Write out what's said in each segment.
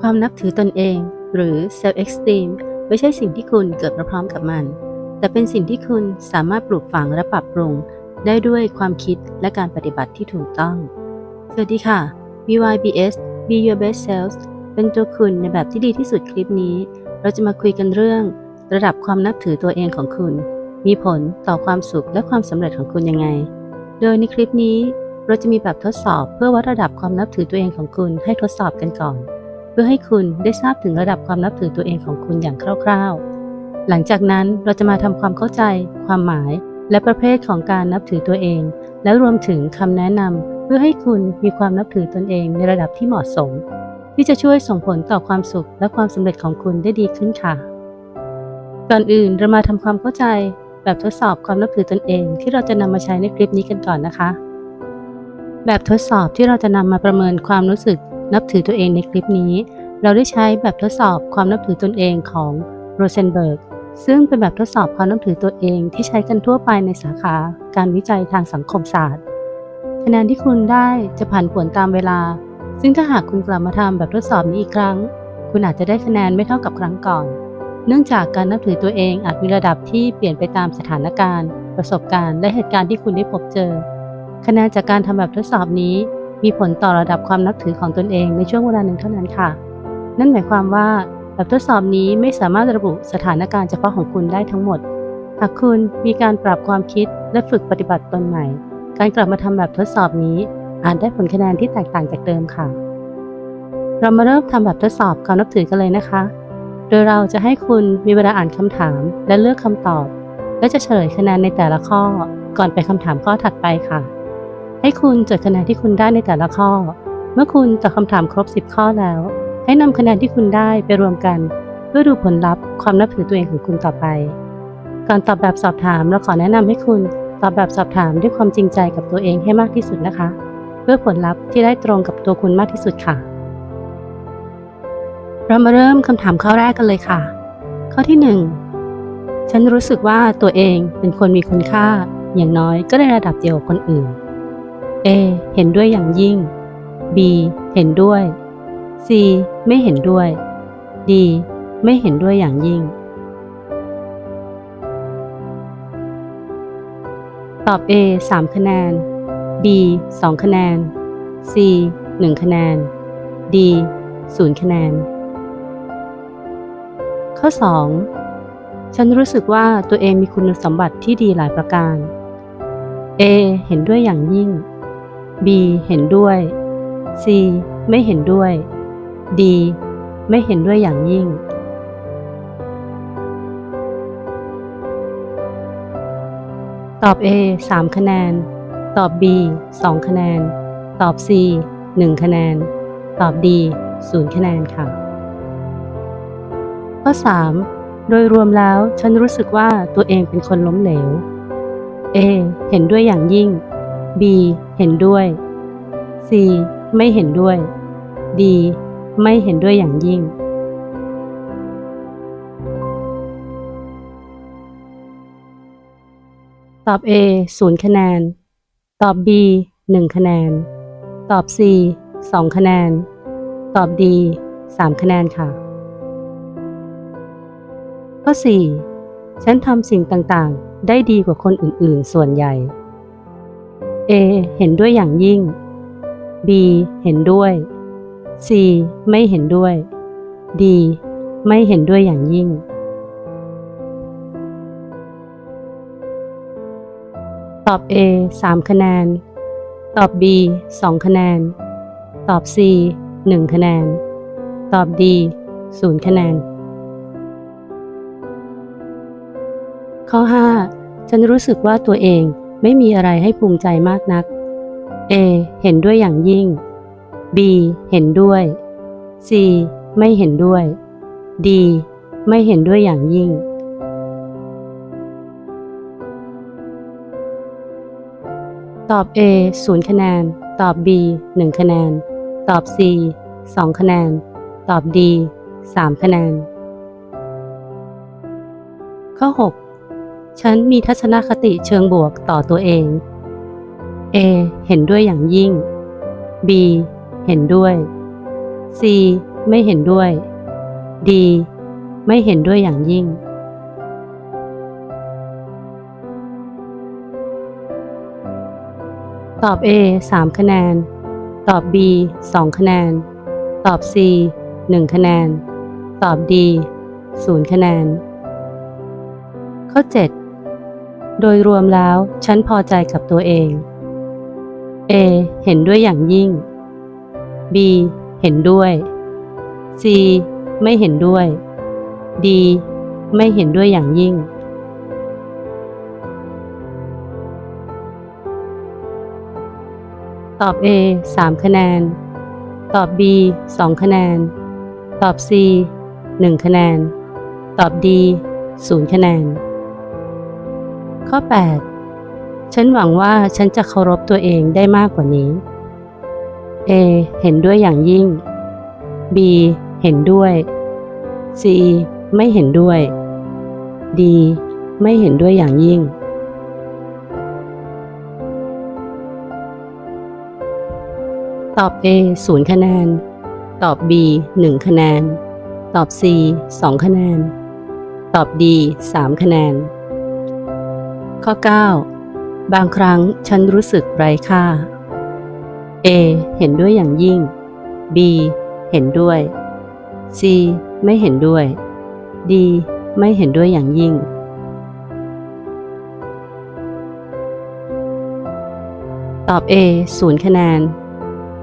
ความนับถือตนเอง หรือ self esteem ไม่ใช่สิ่งที่คุณเกิดมาพร้อมกับมัน แต่เป็นสิ่งที่คุณสามารถปลูกฝังและปรับปรุง ได้ด้วยความคิดและการปฏิบัติที่ถูกต้อง สวัสดีค่ะ BYBS Be Your Best Self เป็นตัวคุณในแบบที่ดีที่สุดคลิปนี้ เราจะมาคุยกันเรื่อง ระดับความนับถือตัวเองของคุณ มีผลต่อความสุขและความสำเร็จของคุณยังไง โดยในคลิปนี้เราจะมีแบบทดสอบเพื่อวัดระดับความนับถือตัวเองของคุณให้ทดสอบกันก่อน พื่อให้คุณได้ทราบถึงระดับความนับถือตัวเองของคุณอย่างคร่าวๆ หลังจากนั้นเราจะมาทำความเข้าใจ ความหมาย และประเภทของการนับถือตัวเอง และรวมถึงคำแนะนำเพื่อให้คุณมีความนับถือตนเองในระดับที่เหมาะสม ที่จะช่วยส่งผลต่อความสุขและความสำเร็จของคุณได้ดีขึ้นค่ะ ก่อนอื่นเรามาทำความเข้าใจ แบบทดสอบความนับถือตนเอง ที่เราจะนำมาใช้ในคลิปนี้กันก่อนนะคะ แบบทดสอบที่เราจะนำมาประเมินความรู้สึกนับถือตัวเองในคลิปนี้ เราได้ใช้แบบทดสอบความนับถือตนเองของโรเซนเบิร์กซึ่งเป็นแบบทดสอบความนับถือตัวเองที่ใช้กันทั่วไปในสาขาการวิจัยทางสังคมศาสตร์ คะแนนที่คุณได้จะผันผวนตามเวลา ซึ่งถ้าหากคุณกลับมาทำแบบทดสอบนี้อีกครั้ง คุณอาจจะได้คะแนนไม่เท่ากับครั้งก่อน เนื่องจากการนับถือตัวเองอาจมีระดับที่เปลี่ยนไปตามสถานการณ์ ประสบการณ์และเหตุการณ์ที่คุณได้พบเจอ คะแนนจากการทำแบบทดสอบนี้ มีผลต่อระดับความนับถือของตนเองในช่วงเวลาหนึ่งเท่านั้นค่ะ นั่นหมายความว่าแบบทดสอบนี้ไม่สามารถระบุสถานการณ์เฉพาะของคุณได้ทั้งหมด หากคุณมีการปรับความคิดและฝึกปฏิบัติตนใหม่ การกลับมาทำแบบทดสอบนี้ อาจได้ผลคะแนนที่แตกต่างจากเดิมค่ะ เรามาเริ่มทำแบบทดสอบความนับถือกันเลยนะคะ โดยเราจะให้คุณมีเวลาอ่านคำถาม และเลือกคำตอบ และจะเฉลยคะแนนในแต่ละข้อ ก่อนไปคำถามข้อถัดไปค่ะ ให้คุณจดคะแนนที่คุณได้ในแต่ละข้อ เมื่อคุณตอบคำถามครบ 10 ข้อแล้ว ให้นำคะแนนที่คุณได้ไปรวมกัน เพื่อดูผลลัพธ์ความนับถือตัวเองของคุณต่อไป ก่อนตอบแบบสอบถามเราขอแนะนำให้คุณตอบแบบสอบถามด้วยความจริงใจกับตัวเองให้มากที่สุดนะคะ เพื่อผลลัพธ์ที่ได้ตรงกับตัวคุณมากที่สุดค่ะ เรามาเริ่มคำถามข้อแรกกันเลยค่ะ ข้อที่ 1 ฉันรู้สึกว่าตัวเองเป็นคนมีคุณค่า อย่างน้อยก็ในระดับเดียวกับคนอื่น A เห็นด้วยอย่างยิ่ง B เห็นด้วย C ไม่เห็นด้วย D ไม่เห็นด้วยอย่างยิ่ง ตอบ A 3 คะแนน B 2 คะแนน C 1 คะแนน D 0 คะแนน ข้อ 2 ฉันรู้สึกว่าตัวเองมีคุณสมบัติที่ดีหลายประการ A เห็นด้วยอย่างยิ่ง B เห็นด้วย C ไม่เห็นด้วย D ไม่เห็นด้วยอย่างยิ่ง ตอบ A 3 คะแนน ตอบ B 2 คะแนน ตอบ C 1 คะแนน ตอบ D 0 คะแนนค่ะ ข้อ 3 โดยรวมแล้วฉันรู้สึกว่าตัวเองเป็นคนล้มเหลว A เห็นด้วยอย่างยิ่ง B เห็นด้วย C ไม่เห็นด้วย D ไม่เห็นด้วยอย่างยิ่งตอบ A 0 คะแนน ตอบ B 1 คะแนน ตอบ C 2 คะแนน ตอบ D 3 คะแนนค่ะ ข้อ 4 ฉันทำสิ่งต่างๆ ได้ดีกว่าคนอื่นๆ ส่วนใหญ่ A เห็นด้วยอย่างยิ่ง B เห็นด้วย C ไม่เห็นด้วย D ไม่เห็นด้วยอย่างยิ่ง ตอบ A 3 คะแนน ตอบ B 2 คะแนน ตอบ C 1 คะแนน ตอบ D 0 คะแนน ข้อ 5 ฉันรู้สึกว่าตัวเองไม่มีอะไรให้ภูมิใจมากนัก A เห็นด้วยอย่างยิ่ง B เห็นด้วย C ไม่เห็นด้วย D ไม่เห็นด้วยอย่างยิ่ง ตอบ A 0 คะแนน ตอบ B 1 คะแนน ตอบ C 2 คะแนน ตอบ D 3 คะแนน ข้อ 6 ฉันมีทัศนคติเชิงบวกต่อตัวเอง A เห็นด้วยอย่างยิ่ง B เห็นด้วย C ไม่เห็นด้วย D ไม่เห็นด้วยอย่างยิ่ง ตอบ A 3 คะแนน ตอบ B 2 คะแนน ตอบ C 1 คะแนน ตอบ D 0 คะแนน ข้อ 7 โดยรวมแล้ว ฉันพอใจกับตัวเอง A เห็นด้วยอย่างยิ่ง B เห็นด้วย C ไม่เห็นด้วย D ไม่เห็นด้วยอย่างยิ่ง ตอบ A 3 คะแนน ตอบ B 2 คะแนน ตอบ C 1 คะแนน ตอบ D 0 คะแนน ข้อ 8 ฉันหวังว่าฉันจะเคารพตัวเองได้มากกว่านี้ A เห็นด้วยอย่างยิ่ง B เห็นด้วย C ไม่เห็นด้วย D ไม่เห็นด้วยอย่างยิ่ง ตอบ A 0คะแนน ตอบ B 1คะแนน ตอบ C 2คะแนน ตอบ D 3คะแนน ข้อ 9 บางครั้งฉันรู้สึกไร้ค่า A เห็นด้วยอย่างยิ่ง B เห็นด้วย C ไม่เห็นด้วย D ไม่เห็นด้วยอย่างยิ่ง ตอบ A 0 คะแนน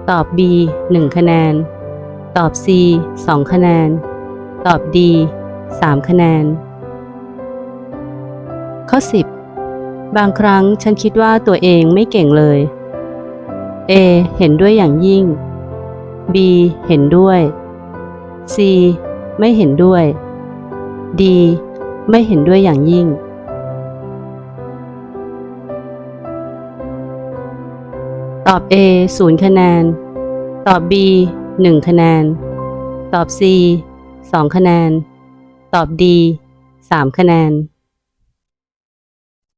ตอบ B 1 คะแนน ตอบ C 2 คะแนน ตอบ D 3 คะแนน ข้อ 10 บางครั้งฉันคิดว่าตัวเองไม่เก่งเลย A เห็นด้วยอย่างยิ่ง B เห็นด้วย C ไม่เห็นด้วย D ไม่เห็นด้วยอย่างยิ่ง ตอบ A 0 คะแนน ตอบ B 1 คะแนน ตอบ C 2 คะแนน ตอบ D 3 คะแนน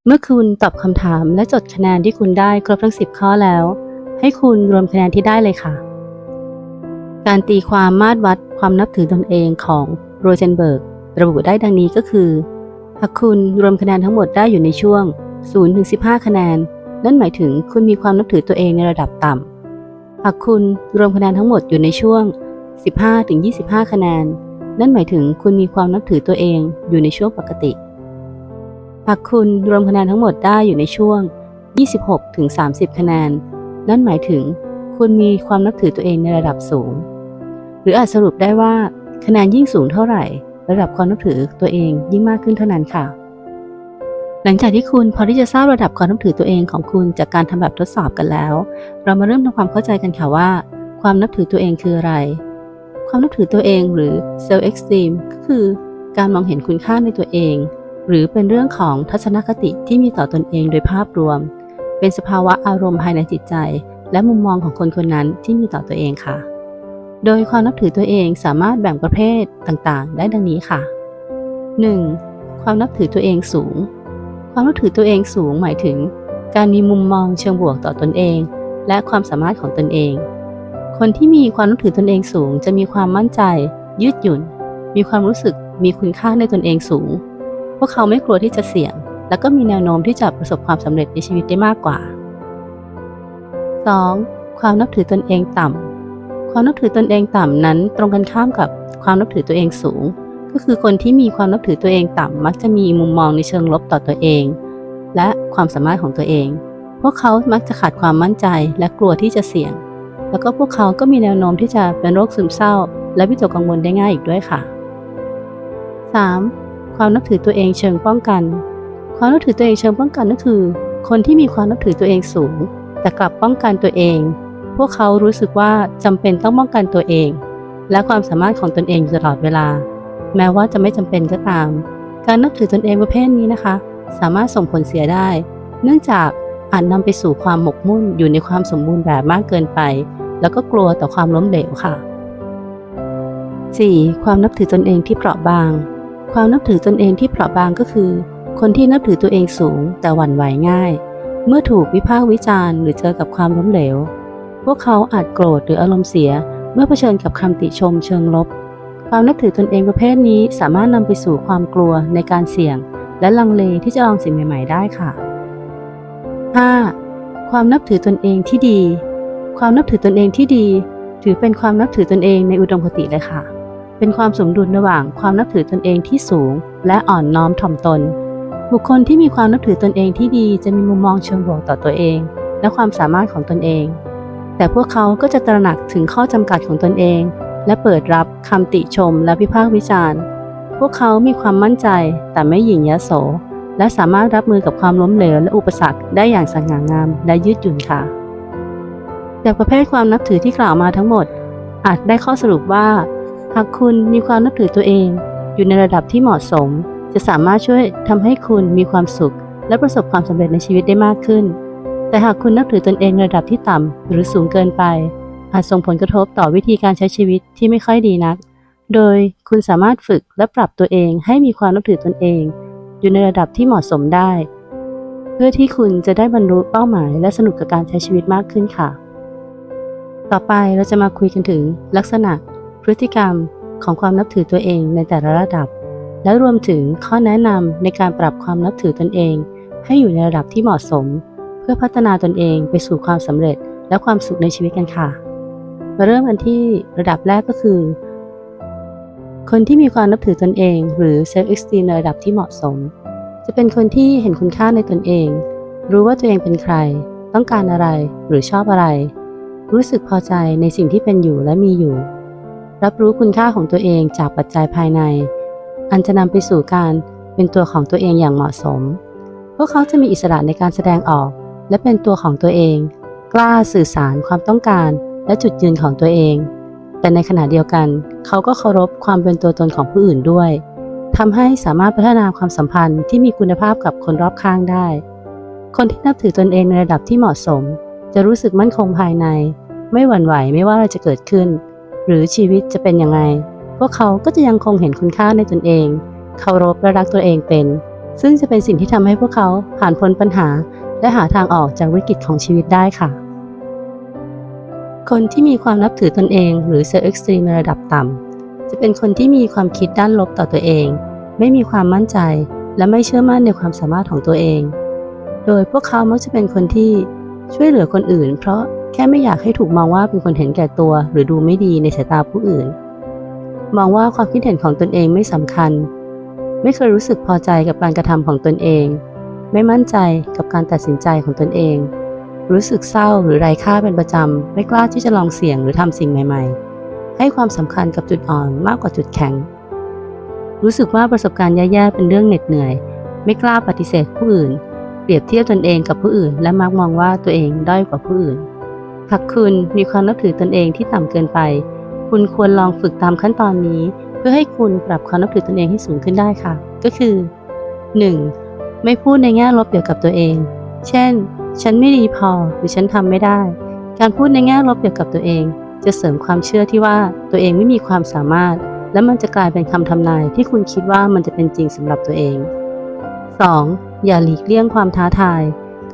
เมื่อคุณตอบคำถามและจดคะแนนที่คุณได้ครบทั้ง 10 ข้อแล้ว ให้คุณรวมคะแนนที่ได้เลยค่ะ การตีความมาตรวัดความนับถือตนเองของโรเจนเบิร์กระบุได้ดังนี้ก็คือ หากคุณรวมคะแนนทั้งหมดได้อยู่ในช่วง0-15 คะแนน นั่นหมายถึงคุณมีความนับถือตัวเองในระดับต่ำ หากคุณรวมคะแนนทั้งหมดอยู่ในช่วง 15-25 คะแนน นั่นหมายถึงคุณมีความนับถือตัวเองอยู่ในช่วงปกติ หากคุณรวมคะแนนทั้งหมดได้อยู่ในช่วง 26-30 คะแนน นั่นหมายถึงคุณมีความนับถือตัวเองในระดับสูง หรืออาจสรุปได้ว่าคะแนนยิ่งสูงเท่าไหร่ ระดับความนับถือตัวเองยิ่งมากขึ้นเท่านั้นค่ะ หลังจากที่คุณพอที่จะทราบระดับความนับถือตัวเองของคุณจากการทำแบบทดสอบกันแล้ว เรามาเริ่มทำความเข้าใจกันค่ะว่า ความนับถือตัวเองคืออะไร ความนับถือตัวเองหรือ self esteem ก็คือการมองเห็นคุณค่าในตัวเอง หรือเป็นเรื่องของทัศนคติที่มีต่อตนเองโดยภาพรวม เป็นสภาวะอารมณ์ภายในจิตใจ และมุมมองของคนคนนั้นที่มีต่อตัวเองค่ะ โดยความนับถือตัวเองสามารถแบ่งประเภทต่างๆ ได้ดังนี้ค่ะ 1. ความนับถือตัวเองสูง ความนับถือตัวเองสูงหมายถึง การมีมุมมองเชิงบวกต่อตนเอง และความสามารถของตนเอง คนที่มีความนับถือตนเองสูง จะมีความมั่นใจ ยืดหยุ่น มีความรู้สึกมีคุณค่าในตนเองสูง พวกเขาไม่กลัวที่จะเสี่ยง และก็มีแนวโน้มที่จะประสบความสำเร็จในชีวิตได้มากกว่า 2. ความนับถือตนเองต่ำ ความนับถือตนเองต่ำนั้นตรงกันข้ามกับความนับถือตัวเองสูง ก็คือคนที่มีความนับถือตัวเองต่ำมักจะมีมุมมองในเชิงลบต่อตัวเอง และความสามารถของตัวเอง พวกเขามักจะขาดความมั่นใจและกลัวที่จะเสี่ยง แล้วก็พวกเขาก็มีแนวโน้มที่จะเป็นโรคซึมเศร้า และวิตกกังวลได้ง่ายอีกด้วยค่ะ 3. ความนับถือตัวเองเชิงป้องกัน ความนับถือตัวเองเชิงป้องกันก็คือ คนที่มีความนับถือตัวเองสูง แต่กลับป้องกันตัวเอง พวกเขารู้สึกว่าจำเป็นต้องป้องกันตัวเอง และความสามารถของตนเองอยู่ตลอดเวลา แม้ว่าจะไม่จำเป็นก็ตาม การนับถือตนเองประเภทนี้นะคะ สามารถส่งผลเสียได้ เนื่องจากอาจนำไปสู่ความหมกมุ่นอยู่ในความสมบูรณ์แบบมากเกินไป แล้วก็กลัวต่อความล้มเหลวค่ะ 4. ความนับถือตนเองที่เปราะบาง ความนับถือตนเองที่เปราะบางก็คือ คนที่นับถือตัวเองสูงแต่หวั่นไหวง่าย เมื่อถูกวิพากษ์วิจารณ์หรือเจอกับความล้มเหลว พวกเขาอาจโกรธหรืออารมณ์เสีย เมื่อเผชิญกับคำติชมเชิงลบ ความนับถือตนเองประเภทนี้สามารถนำไปสู่ความกลัวในการเสี่ยง และลังเลที่จะลองสิ่งใหม่ ๆ ได้ค่ะ 5. ความนับถือตนเองที่ดี ความนับถือตนเองที่ดี ถือเป็นความนับถือตนเองในอุดมคติเลยค่ะ เป็นความสมดุลระหว่างความนับถือตนเองที่สูง และอ่อนน้อมถ่อมตน บุคคลที่มีความนับถือตนเองที่ดีจะมีมุมมองเชิงบวกต่อตัวเอง และความสามารถของตนเอง แต่พวกเขาก็จะตระหนักถึงข้อจำกัดของตนเอง และเปิดรับคำติชมและวิพากษ์วิจารณ์ พวกเขามีความมั่นใจแต่ไม่หยิ่งยโส และสามารถรับมือกับความล้มเหลวและอุปสรรคได้อย่างสง่างามและยืดหยุ่นค่ะ จากประเภทความนับถือที่กล่าวมาทั้งหมด อาจได้ข้อสรุปว่า หากคุณมีความนับถือตัวเอง อยู่ในระดับที่เหมาะสม จะสามารถช่วยทำให้คุณมีความสุข และประสบความสำเร็จในชีวิตได้มากขึ้น แต่หากคุณนับถือตนเองระดับที่ต่ำหรือสูงเกินไป อาจส่งผลกระทบต่อวิธีการใช้ชีวิตที่ไม่ค่อยดีนัก โดยคุณสามารถฝึกและปรับตัวเองให้มีความนับถือตนเอง อยู่ในระดับที่เหมาะสมได้ เพื่อที่คุณจะได้บรรลุเป้าหมายและสนุกกับการใช้ชีวิตมากขึ้นค่ะ ต่อไปเราจะมาคุยกันถึงลักษณะ พฤติกรรมของความนับถือตัวเองในแต่ละระดับ และรวมถึงข้อแนะนำในการปรับความนับถือตนเอง ให้อยู่ในระดับที่เหมาะสม เพื่อพัฒนาตนเองไปสู่ความสำเร็จและความสุขในชีวิตกันค่ะ มาเริ่มกันที่ระดับแรกก็คือ คนที่มีความนับถือตนเอง หรือ self esteem ในระดับที่เหมาะสม จะเป็นคนที่เห็นคุณค่าในตนเอง รู้ว่าตัวเองเป็นใคร ต้องการอะไรหรือชอบอะไร รู้สึกพอใจในสิ่งที่เป็นอยู่และมีอยู่ รับรู้คุณค่าของตัวเองจากปัจจัยภายใน อันจะนำไปสู่การเป็นตัวของตัวเองอย่างเหมาะสม พวกเขาจะมีอิสระในการแสดงออก และเป็นตัวของตัวเอง กล้าสื่อสารความต้องการและจุดยืนของตัวเอง แต่ในขณะเดียวกัน เขาก็เคารพความเป็นตัวตนของผู้อื่นด้วยทำให้สามารถพัฒนาความสัมพันธ์ที่มีคุณภาพกับคนรอบข้างได้ คนที่นับถือตนเองในระดับที่เหมาะสม จะรู้สึกมั่นคงภายใน ไม่หวั่นไหวไม่ว่าอะไรจะเกิดขึ้น หรือชีวิตจะเป็นยังไง พวกเขาก็จะยังคงเห็นคุณค่าในตนเอง เคารพและรักตัวเองเป็น ซึ่งจะเป็นสิ่งที่ทำให้พวกเขาผ่านพ้นปัญหา และหาทางออกจากวิกฤตของชีวิตได้ค่ะ คนที่มีความนับถือตนเอง หรือ self esteem ในระดับต่ำจะเป็นคนที่มีความคิดด้านลบต่อตัวเอง ไม่มีความมั่นใจ และไม่เชื่อมั่นในความสามารถของตัวเอง โดยพวกเขามักจะเป็นคนที่ช่วยเหลือคนอื่น เพราะแค่ไม่อยากให้ถูกมองว่าเป็นคนเห็นแก่ตัว หรือดูไม่ดีในสายตาผู้อื่น มองว่าความคิดเห็นของตนเองไม่สำคัญ ไม่เคยรู้สึกพอใจกับการกระทำของตนเอง ไม่มั่นใจกับการตัดสินใจของตนเอง รู้สึกเศร้าหรือไร้ค่าเป็นประจำ ไม่กล้าที่จะลองเสี่ยงหรือทำสิ่งใหม่ ๆ ให้ความสำคัญกับจุดอ่อนมากกว่าจุดแข็ง รู้สึกว่าประสบการณ์แย่ๆเป็นเรื่องเหน็ดเหนื่อย ไม่กล้าปฏิเสธผู้อื่น เปรียบเทียบตนเองกับผู้อื่น และมักมองว่าตัวเองด้อยกว่าผู้อื่นหากคุณมีความนับถือตนเองที่ต่ำเกินไป คุณควรลองฝึกตามขั้นตอนนี้ เพื่อให้คุณปรับความนับถือตนเองให้สูงขึ้นได้ค่ะ ก็คือ 1. ไม่พูดในแง่ลบเกี่ยวกับตัวเอง เช่น ฉันไม่ดีพอหรือฉันทำไม่ได้ การพูดในแง่ลบเกี่ยวกับตัวเอง จะเสริมความเชื่อที่ว่าตัวเองไม่มีความสามารถ และมันจะกลายเป็นคำทำนายที่คุณคิดว่ามันจะเป็นจริงสำหรับตัวเอง 2. อย่าหลีกเลี่ยงความท้าทาย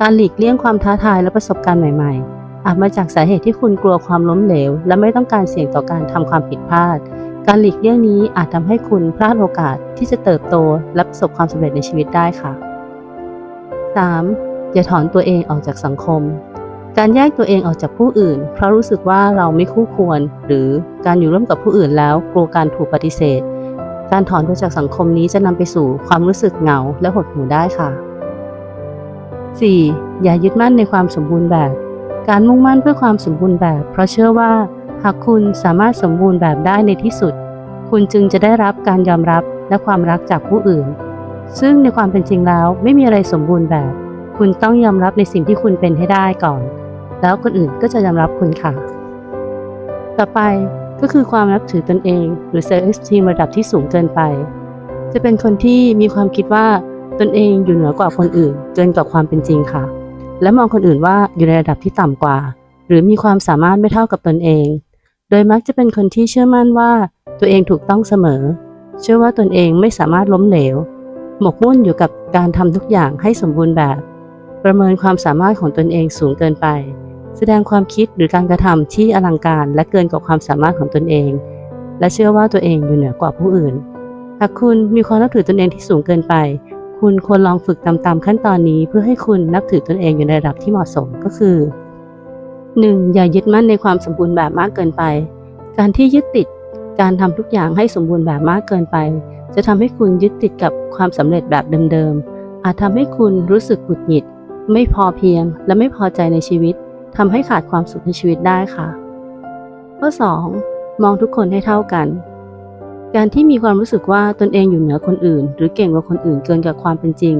การหลีกเลี่ยงความท้าทายและประสบการณ์ใหม่ ๆ อาจมาจากสาเหตุที่คุณกลัวความล้มเหลว และไม่ต้องการเสี่ยงต่อการทำความผิดพลาด การหลีกเลี่ยงนี้อาจทำให้คุณพลาดโอกาสที่จะเติบโตและประสบความสำเร็จในชีวิตได้ค่ะ 3. อย่าถอนตัวเองออกจากสังคม การแยกตัวเองออกจากผู้อื่น เพราะรู้สึกว่าเราไม่คู่ควร หรือการอยู่ร่วมกับผู้อื่นแล้วกลัวการถูกปฏิเสธ การถอนตัวจากสังคมนี้จะนำไปสู่ความรู้สึกเหงาและหดหู่ได้ค่ะ 4. อย่ายึดมั่นในความสมบูรณ์แบบ การมุ่งมั่นเพื่อความสมบูรณ์แบบ เพราะเชื่อว่า หากคุณสามารถสมบูรณ์แบบได้ในที่สุด คุณจึงจะได้รับการยอมรับและความรักจากผู้อื่น ซึ่งในความเป็นจริงแล้วไม่มีอะไรสมบูรณ์แบบ คุณต้องยอมรับในสิ่งที่คุณเป็นให้ได้ก่อน แล้วคนอื่นก็จะยอมรับคุณค่ะ ต่อไปก็คือความนับถือตนเอง หรือ self esteem ระดับที่สูงเกินไป จะเป็นคนที่มีความคิดว่าตนเองอยู่เหนือกว่าคนอื่น เกินกว่าความเป็นจริงค่ะ และมองคนอื่นว่าอยู่ในระดับที่ต่ำกว่า หรือมีความสามารถไม่เท่ากับตนเอง โดยมักจะเป็นคนที่เชื่อมั่นว่าตัวเองถูกต้องเสมอ เชื่อว่าตนเองไม่สามารถล้มเหลว หมกมุ่นอยู่กับการทำทุกอย่างให้สมบูรณ์แบบ ประเมินความสามารถของตนเองสูงเกินไป แสดงความคิดหรือการกระทำที่อลังการและเกินกว่าความสามารถของตนเอง และเชื่อว่าตัวเองอยู่เหนือกว่าผู้อื่น หากคุณมีความนับถือตนเองที่สูงเกินไป คุณควรลองฝึกตามๆขั้นตอนนี้เพื่อให้คุณนับถือตนเองอยู่ในระดับที่เหมาะสมก็คือ 1. อย่ายึดมั่นในความสมบูรณ์แบบมากเกินไป การที่ยึดติดการทำทุกอย่างให้สมบูรณ์แบบมากเกินไป จะทำให้คุณยึดติดกับความสำเร็จแบบเดิมๆอาจทำให้คุณรู้สึกหงุดหงิด ไม่พอเพียง และไม่พอใจในชีวิตทำให้ขาดความสุขในชีวิตได้ค่ะ ข้อ 2. มองทุกคนให้เท่ากัน การที่มีความรู้สึกว่าตนเองอยู่เหนือคนอื่น หรือเก่งกว่าคนอื่นเกินกว่าความเป็นจริง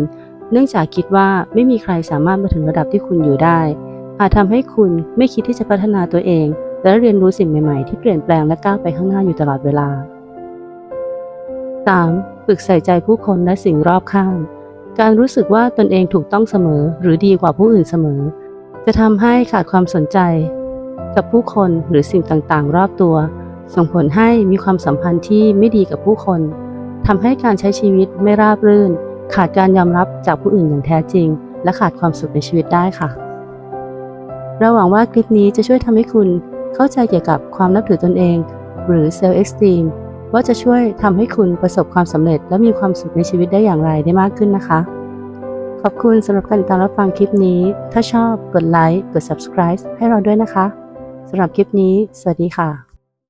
เนื่องจากคิดว่าไม่มีใครสามารถมาถึงระดับที่คุณอยู่ได้ อาจทำให้คุณไม่คิดที่จะพัฒนาตัวเอง และเรียนรู้สิ่งใหม่ๆ ที่เปลี่ยนแปลงและก้าวไปข้างหน้าอยู่ตลอดเวลา 3. ฝึกใส่ใจผู้คนและสิ่งรอบข้าง การรู้สึกว่าตนเองถูกต้องเสมอ หรือดีกว่าผู้อื่นเสมอ จะทำให้ขาดความสนใจ กับผู้คนหรือสิ่งต่างๆ รอบตัว ส่งผลให้มีความสัมพันธ์ที่ไม่ดีกับผู้คนทำให้การใช้ชีวิตไม่ราบรื่น ขาดการยอมรับจากผู้อื่นอย่างแท้จริง และขาดความสุขในชีวิตได้ค่ะ เราหวังว่าคลิปนี้จะช่วยทำให้คุณเข้าใจเกี่ยวกับความนับถือตนเอง หรือ self esteem ว่าจะช่วยทำให้คุณประสบความสำเร็จ และมีความสุขในชีวิตได้อย่างไรได้มากขึ้นนะคะ ขอบคุณสำหรับการติดตามรับฟังคลิปนี้ ถ้าชอบกดไลค์กด subscribe ให้เราด้วยนะคะสำหรับคลิปนี้ สวัสดีค่ะ